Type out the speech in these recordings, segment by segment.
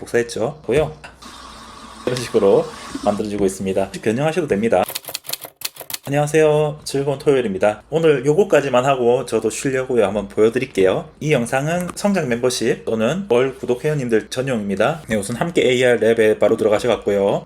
복사했죠. 고요. 이런 식으로 만들어지고 있습니다. 변형하셔도 됩니다. 안녕하세요. 즐거운 토요일입니다. 오늘 요거까지만 하고 저도 쉬려고요. 한번 보여드릴게요. 이 영상은 성장 멤버십 또는 월 구독 회원님들 전용입니다. 네, 우선 함께 AR 랩에 바로 들어가셔갖고요.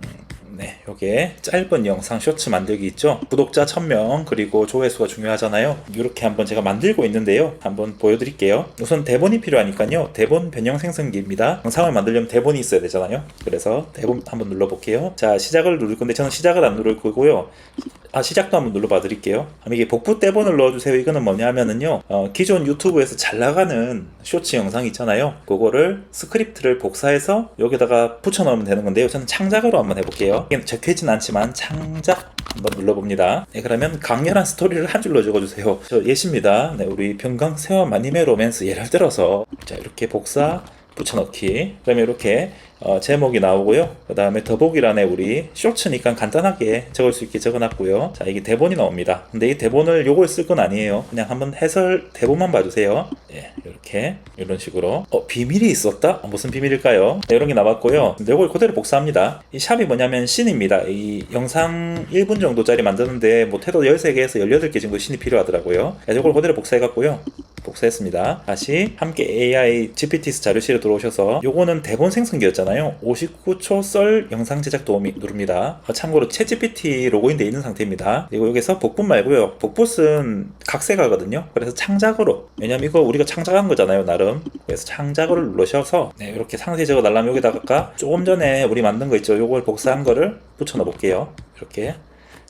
네, 요게 짧은 영상 쇼츠 만들기 있죠? 구독자 1000명 그리고 조회수가 중요하잖아요. 이렇게 한번 제가 만들고 있는데요. 한번 보여드릴게요. 우선 대본이 필요하니까요. 대본 변형 생성기입니다. 영상을 만들려면 대본이 있어야 되잖아요. 그래서 대본 한번 눌러볼게요. 자, 시작을 누를 건데 저는 시작을 안 누를 거고요. 아, 시작도 한번 눌러봐 드릴게요. 이게 복붙 대본을 넣어주세요. 이거는 뭐냐 하면은요, 어, 기존 유튜브에서 잘 나가는 쇼츠 영상 있잖아요. 그거를 스크립트를 복사해서 여기다가 붙여 넣으면 되는 건데요. 저는 창작으로 한번 해볼게요. 이게 적혀있진 않지만 창작 한번 눌러봅니다. 네, 그러면 강렬한 스토리를 한 줄로 적어주세요. 저 예시입니다. 네, 우리 평강세와 마님의 로맨스 예를 들어서 자 이렇게 복사 붙여넣기. 그러면 이렇게 어, 제목이 나오고요. 그 다음에 더보기란에 우리 쇼츠니까 간단하게 적을 수 있게 적어놨고요. 자 이게 대본이 나옵니다. 근데 이 대본을 요걸 쓸 건 아니에요. 그냥 한번 해설 대본만 봐주세요. 예, 이렇게. 이런 식으로. 어 비밀이 있었다? 어, 무슨 비밀일까요? 네, 이런 게 나왔고요. 근데 요걸 그대로 복사합니다. 이 샵이 뭐냐면 신입니다. 이 영상 1분 정도짜리 만드는데 못해도 13개에서 18개 정도 신이 필요하더라고요. 그래서 요걸 그대로 복사해갖고요 복사했습니다. 다시 함께 AI GPTs 자료실에 들어오셔서 요거는 대본 생성기였잖아요. 59초 썰 영상 제작 도우미 누릅니다. 어, 참고로 챗 GPT 로그인되어 있는 상태입니다. 그리고 여기서 복붙 말고요. 복붙은 각색하거든요. 그래서 창작으로 왜냐면 이거 우리가 창작한 거잖아요. 나름. 그래서 창작을 누르셔서 네, 이렇게 상세 적어 달라면 여기다가 조금 전에 우리 만든 거 있죠. 요걸 복사한 거를 붙여 넣어 볼게요. 이렇게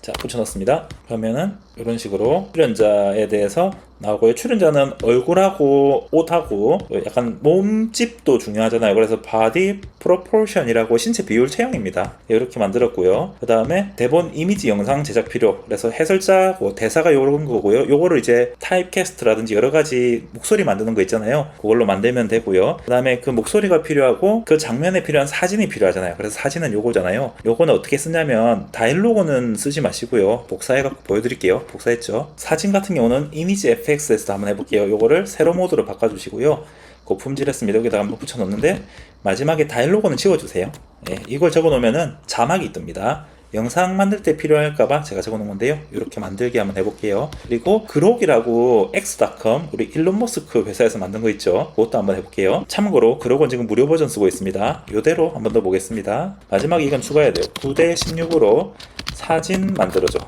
자 붙여넣습니다. 그러면은 이런 식으로 출연자에 대해서 나오고요. 출연자는 얼굴하고 옷하고 약간 몸집도 중요하잖아요. 그래서 바디 프로포션이라고 신체 비율 체형입니다. 이렇게 만들었고요. 그 다음에 대본 이미지 영상 제작 필요. 그래서 해설자고 대사가 요런 거고요. 요거를 이제 타입캐스트라든지 여러 가지 목소리 만드는 거 있잖아요. 그걸로 만들면 되고요. 그 다음에 그 목소리가 필요하고 그 장면에 필요한 사진이 필요하잖아요. 그래서 사진은 요거잖아요. 요거는 어떻게 쓰냐면 다일로그는 쓰지 마시고요. 복사해갖고 보여드릴게요. 복사했죠. 사진 같은 경우는 이미지 FX에서 한번 해볼게요. 요거를 세로 모드로 바꿔주시고요. 고품질했습니다. 여기다가 한번 붙여놓는데 마지막에 다이로그는 지워주세요. 예, 이걸 적어놓으면은 자막이 뜹니다. 영상 만들 때 필요할까봐 제가 적어놓은 건데요. 이렇게 만들게 한번 해볼게요. 그리고 그록이라고 x.com 우리 일론 머스크 회사에서 만든 거 있죠. 그것도 한번 해볼게요. 참고로 그록은 지금 무료 버전 쓰고 있습니다. 이대로 한번 더 보겠습니다. 마지막에 이건 추가해야 돼요. 9대 16으로 사진 만들어줘.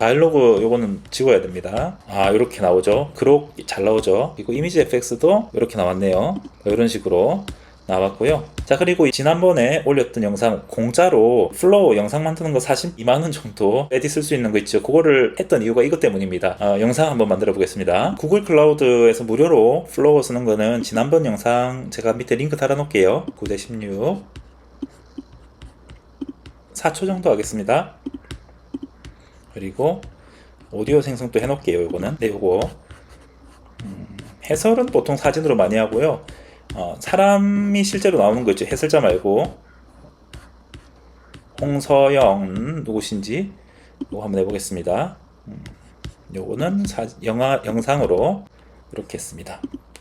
다이로그 요거는 지워야 됩니다. 아 이렇게 나오죠. 그록 잘 나오죠. 그리고 이미지 FX도 이렇게 나왔네요. 이런 식으로 나왔고요. 자 그리고 지난번에 올렸던 영상 공짜로 플로우 영상 만드는 거 42만원 정도 에디 쓸 수 있는 거 있죠. 그거를 했던 이유가 이것 때문입니다. 어, 영상 한번 만들어 보겠습니다. 구글 클라우드에서 무료로 플로우 쓰는 거는 지난번 영상 제가 밑에 링크 달아 놓을게요. 9대 16 4초 정도 하겠습니다. 그리고 오디오 생성도 해놓을게요. 이거는 네, 요거 음, 해설은 보통 사진으로 많이 하고요. 어, 사람이 실제로 나오는 거 있죠. 해설자 말고 홍서영 누구신지 이거 한번 해보겠습니다. 음, 요거는 사, 영화 영상으로 이렇게 했습니다.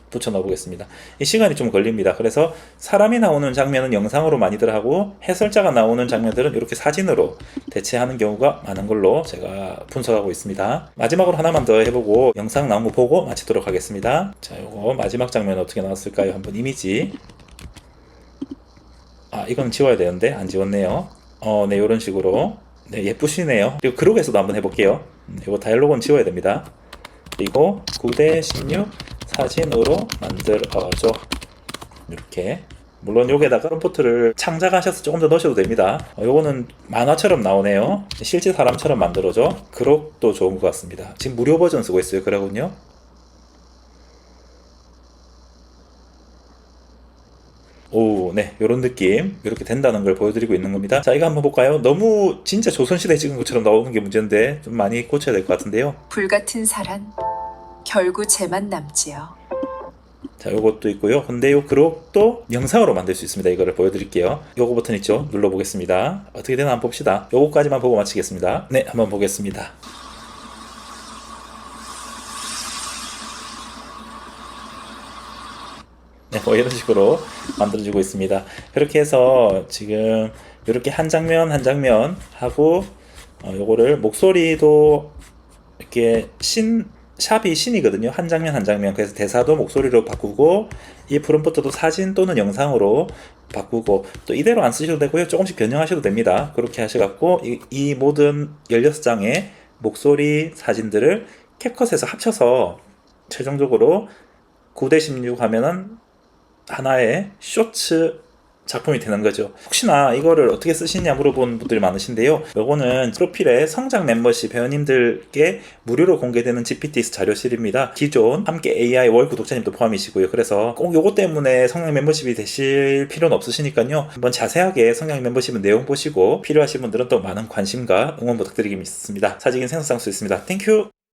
붙여 넣어 보겠습니다. 이 시간이 좀 걸립니다. 그래서 사람이 나오는 장면은 영상으로 많이들 하고 해설자가 나오는 장면들은 이렇게 사진으로 대체하는 경우가 많은 걸로 제가 분석하고 있습니다. 마지막으로 하나만 더 해보고 영상 나온 거 보고 마치도록 하겠습니다. 자, 요거 마지막 장면 어떻게 나왔을까요? 한번 이미지. 아, 이건 지워야 되는데 안 지웠네요. 어, 네, 이런 식으로. 네, 예쁘시네요. 그리고 그룹에서도 한번 해볼게요. 음, 이거 다이얼로그는 지워야 됩니다. 그리고 9대 16 사진으로 만들어줘. 이렇게. 물론 여기에다가 롬포트를 창작하셔서 조금 더 넣으셔도 됩니다. 어, 요거는 만화처럼 나오네요. 실제 사람처럼 만들어줘. 그룹도 좋은 것 같습니다. 지금 무료 버전 쓰고 있어요. 그러군요. 오, 네, 요런 느낌. 이렇게 된다는 걸 보여드리고 있는 겁니다. 자, 이거 한번 볼까요? 너무 진짜 조선시대에 찍은 것처럼 나오는 게 문제인데, 좀 많이 고쳐야 될 것 같은데요. 불 같은 사랑 결국 제만 남지요. 자, 요것도 있고요. 근데 요 그룹도 영상으로 만들 수 있습니다. 이거를 보여드릴게요. 요거 버튼 있죠? 눌러보겠습니다. 어떻게 되나 한번 봅시다. 요거까지만 보고 마치겠습니다. 네, 한번 보겠습니다. 네, 뭐 이런 식으로 만들어지고 있습니다. 그렇게 해서 지금 이렇게 한 장면 한 장면 하고 어, 요거를 목소리도 이렇게 신 샵이 신이거든요. 한 장면 한 장면. 그래서 대사도 목소리로 바꾸고 이 프롬프트도 사진 또는 영상으로 바꾸고 또 이대로 안 쓰셔도 되고요. 조금씩 변형하셔도 됩니다. 그렇게 하셔갖고 이, 이 모든 16장의 목소리 사진들을 캡컷에서 합쳐서 최종적으로 9대 16 하면은 하나의 쇼츠 작품이 되는 거죠. 혹시나 이거를 어떻게 쓰시냐 물어본 분들이 많으신데요. 요거는 프로필에 성장 멤버십 회원님들께 무료로 공개되는 GPTS 자료실입니다. 기존 함께 AI 월 구독자님도 포함이시고요. 그래서 꼭 요거 때문에 성장 멤버십이 되실 필요는 없으시니까요. 한번 자세하게 성장 멤버십은 내용 보시고 필요하신 분들은 또 많은 관심과 응원 부탁드리겠습니다. 사직인 생산상수 있습니다. 땡큐!